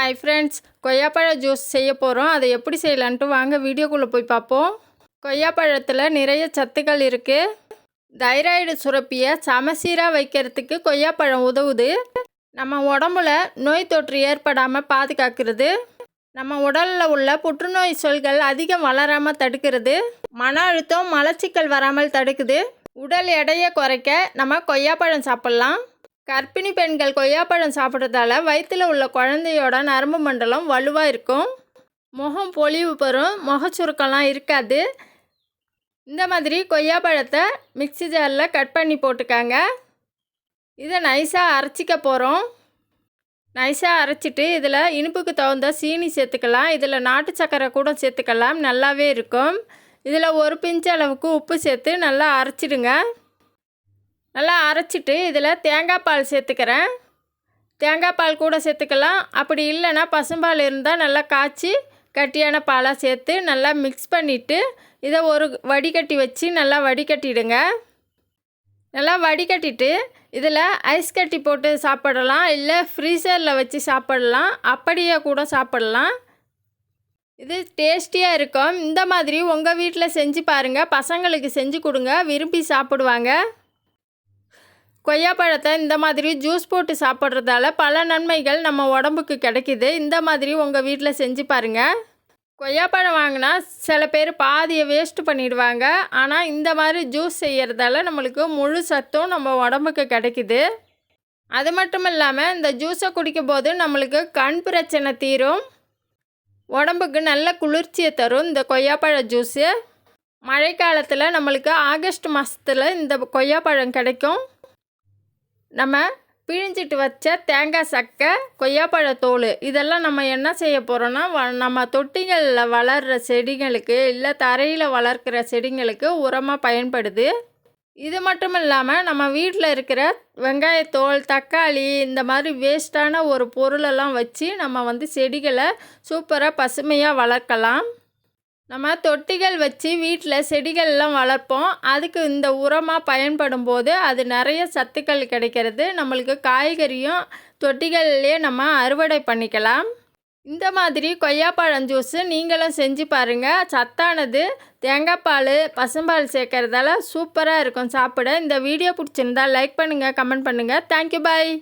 Hi friends கொய்யாப்பழ juice செய்ய போகிறோம் அதை எப்படி செய்யலான்ட்டு வாங்க வீடியோக்குள்ளே போய் பார்ப்போம். கொய்யாப்பழத்தில் நிறைய சத்துக்கள் இருக்குது தைராய்டு சுரப்பியை சமசீராக வைக்கிறதுக்கு கொய்யாப்பழம் உதவுது. நம்ம உடம்புல நோய் தொற்று ஏற்படாமல் பாதுகாக்கிறது. நம்ம உடலில் உள்ள புற்றுநோய் சொல்கள் அதிகம் வளராமல் தடுக்கிறது. மன அழுத்தம் மலச்சிக்கல் வராமல் தடுக்குது. உடல் எடையை குறைக்க நம்ம கொய்யாப்பழம் சாப்பிட்லாம். கர்ப்பிணி பெண்கள் கொய்யாப்பழம் சாப்பிட்றதால வயிற்றில் உள்ள குழந்தையோட நரம்பு மண்டலம் வலுவாக இருக்கும். முகம் பொலிவு பெறும். முகச்சுருக்கம்லாம் இருக்காது. இந்த மாதிரி கொய்யாப்பழத்தை மிக்சி ஜாரில் கட் பண்ணி போட்டுக்காங்க. இதை நைஸாக அரைச்சிக்க போகிறோம் நைஸாக அரைச்சிட்டு இதில் இனிப்புக்கு தகுந்த சீனி சேர்த்துக்கலாம். இதில் நாட்டு சக்கரை கூட சேர்த்துக்கலாம். நல்லாவே இருக்கும். இதில் ஒரு பிஞ்சு அளவுக்கு உப்பு சேர்த்து நல்லா அரைச்சிடுங்க. நல்லா அரைச்சிட்டு இதில் தேங்காய் பால் சேர்த்துக்கிறேன். தேங்காய் பால் கூட சேர்த்துக்கலாம். அப்படி இல்லைன்னா பசும்பால் இருந்தால் நல்லா காய்ச்சி கட்டியான பாலாக சேர்த்து நல்லா மிக்ஸ் பண்ணிவிட்டு இதை ஒரு வடிகட்டி வச்சு நல்லா வடிகட்டிடுங்க. நல்லா வடிகட்டிட்டு இதில் ஐஸ் கட்டி போட்டு சாப்பிடலாம். இல்லை ஃப்ரீசரில் வச்சு சாப்பிடலாம். அப்படியே கூட சாப்பிடலாம். இது டேஸ்டியாக இருக்கும். இந்த மாதிரி உங்கள் வீட்டில் செஞ்சு பாருங்கள் பசங்களுக்கு செஞ்சு கொடுங்க. விரும்பி சாப்பிடுவாங்க. கொய்யாப்பழத்தை இந்த மாதிரி ஜூஸ் போட்டு சாப்பிட்றதால பல நன்மைகள் நம்ம உடம்புக்கு கிடைக்கிது. இந்த மாதிரி உங்கள் வீட்டில் செஞ்சு பாருங்கள் கொய்யாப்பழம் வாங்கினா சில பேர் பாதியை வேஸ்ட்டு பண்ணிடுவாங்க. ஆனால் இந்த மாதிரி ஜூஸ் செய்கிறதால நம்மளுக்கு முழு சத்தும் நம்ம உடம்புக்கு கிடைக்கிது. அது மட்டும் இல்லாமல் இந்த ஜூஸை குடிக்கும் போது நம்மளுக்கு கண் பிரச்சனை தீரும். உடம்புக்கு நல்ல குளிர்ச்சியை தரும் இந்த கொய்யாப்பழ ஜூஸு. மழைக்காலத்தில் நம்மளுக்கு ஆகஸ்ட் மாதத்தில் இந்த கொய்யாப்பழம் கிடைக்கும். நம்ம பிழிஞ்சிட்டு வச்ச தேங்காய் சக்கை கொய்யாப்பழ தோல் இதெல்லாம் நம்ம என்ன செய்ய போகிறோன்னா வ நம்ம தொட்டிகளில் வளர்கிற செடிகளுக்கு இல்லை தரையில் வளர்க்குற செடிங்களுக்கு உரமாக பயன்படுது. இது மட்டும் இல்லாமல் நம்ம வீட்டில் இருக்கிற வெங்காயத்தோல் தக்காளி இந்த மாதிரி வேஸ்ட்டான ஒரு பொருளெல்லாம் வச்சு நம்ம வந்து செடிகளை சூப்பராக பசுமையாக வளர்க்கலாம். நம்ம தொட்டிகள் வச்சு வீட்டில் செடிகள்லாம் வளர்ப்போம். அதுக்கு இந்த உரமாக பயன்படும் போது அது நிறைய சத்துக்கள் கிடைக்கிறது. நம்மளுக்கு காய்கறியும் தொட்டிகள்லேயே நம்ம அறுவடை பண்ணிக்கலாம். இந்த மாதிரி கொய்யாப்பழம் ஜூஸு நீங்களும் செஞ்சு பாருங்கள் சத்தானது. தேங்காய் பால் பசும்பால் சேர்க்கறதால சூப்பராக இருக்கும். சாப்பிட இந்த வீடியோ பிடிச்சிருந்தா லைக் பண்ணுங்கள் கமெண்ட் பண்ணுங்கள் தேங்க்யூ பாய்